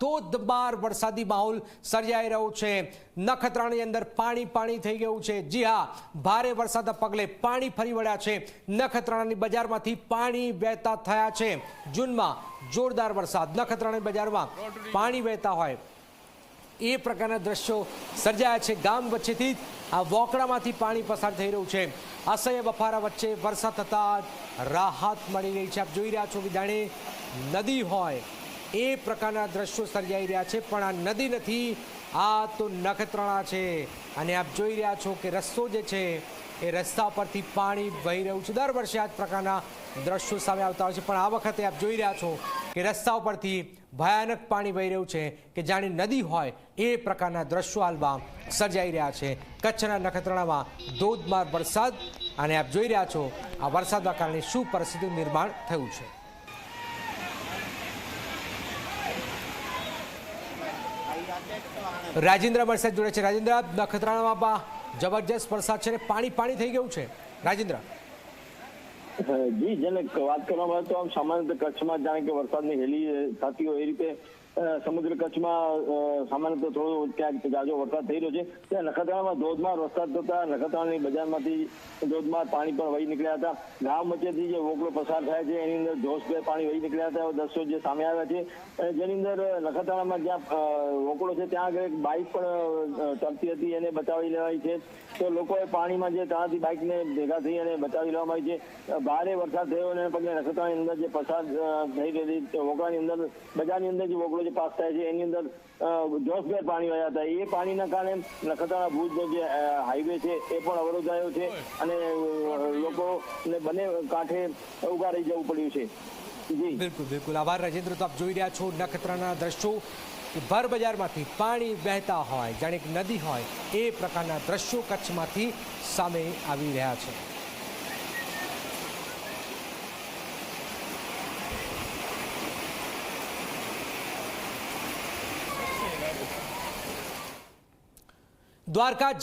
ધોધમાર વરસાદી માહોલ સર્જાઈ રહ્યો છે. નખત્રાણાની અંદર પાણી પાણી થઈ ગયું છે. જી હા, ભારે વરસાદના પગલે પાણી ફરી વળ્યા છે. નખત્રાણાની બજારમાંથી પાણી વહેતા થયા છે. જૂનમાં જોરદાર વરસાદ. નખત્રાણાની બજારમાં પાણી વહેતા હોય. એ પ્રકારના દ્રશ્યો સર્જાયા છે. ગામ વચ્ચેથી આ વોકડામાંથી પાણી પસાર થઈ રહ્યું છે. અસહ્ય બફારા વચ્ચે વરસાદ થતાં રાહત મળી રહી છે. આપ જોઈ રહ્યા છો જાણે નદી હોય એ પ્રકારના દ્રશ્યો સર્જાઈ રહ્યા છે, પણ આ નદી નથી, આ તો નખત્રાણા છે. અને આપ જોઈ રહ્યા છો કે રસ્તો જે છે, એ રસ્તા પરથી પાણી વહી રહ્યું છે. દર વર્ષે આ જ પ્રકારના દ્રશ્યો સામે આવતા હોય છે, પણ આ વખતે આપ જોઈ રહ્યા છો કે રસ્તા ઉપરથી ભયાનક પાણી વહી રહ્યું છે, કે જાણે નદી હોય, એ પ્રકારના દ્રશ્યો હાલમાં સર્જાઈ રહ્યા છે. કચ્છના નખત્રાણામાં ધોધમાર વરસાદ, અને આપ જોઈ રહ્યા છો આ વરસાદના કારણે શું પરિસ્થિતિનું નિર્માણ થયું છે. રાજેન્દ્ર વરસાદ જોડે છે. રાજેન્દ્ર નખત્રાણામાં જબરજસ્ત વરસાદ છે ને પાણી પાણી થઈ ગયું છે. રાજેન્દ્ર. જી, જેને વાત કરવામાં આવે તો આમ સામાન્ય કચ્છમાં જાણે કે વરસાદની હેલી થતી હોય એ રીતે અ, સમગ્ર કચ્છમાં સામાન્ય થોડો ક્યાંક જાજો વરસાદ થઈ રહ્યો છે. ત્યાં નખત્રાણામાં ધોધમાર વરસાદ થતા નખત્રાણાની બજારમાંથી ધોધમાર પાણી પણ વહી નીકળ્યા હતા. ગામ વચ્ચેથી જે વોકડો પસાર થાય છે એની અંદર જોશભેર પાણી વહી નીકળ્યા હતા. એવા દ્રશ્યો જે સામે આવ્યા છે. જેની અંદર નખત્રાણામાં જ્યાં વોકડો છે ત્યાં આગળ એક બાઇક પણ તરતી હતી. એને બચાવી લેવાઈ છે. તો લોકોએ પાણીમાં જે ત્યાંથી બાઇકને ભેગા થઈ અને બચાવી લેવામાં આવી છે. ભારે વરસાદ થયો અને પગલે નખત્રાણાની અંદર જે પસાર થઈ રહેલી વોકડાની અંદર બજારની અંદર જે વોકળો જે પાસ થાય છે, એની અંદર જોશભેર પાણી વહ્યા હતા. એ પાણીના કારણે નખત્રાણા ભુજનો જે હાઈવે છે, એ પણ અવરોધાયો છે અને લોકોને બંને કાંઠે ઊભા રહી જવું પડ્યું છે. બિલકુલ બિલકુલ. આભાર રાજેન્દ્ર, તો આપ જોઈ રહ્યા છો નખત્રાણા દ્રશ્યો ભર બજારમાંથી પાણી વહેતા હોય, જાણે નદી હોય, એ પ્રકારના દ્રશ્યો કચ્છમાંથી સામે આવી રહ્યા છે. દ્વારકા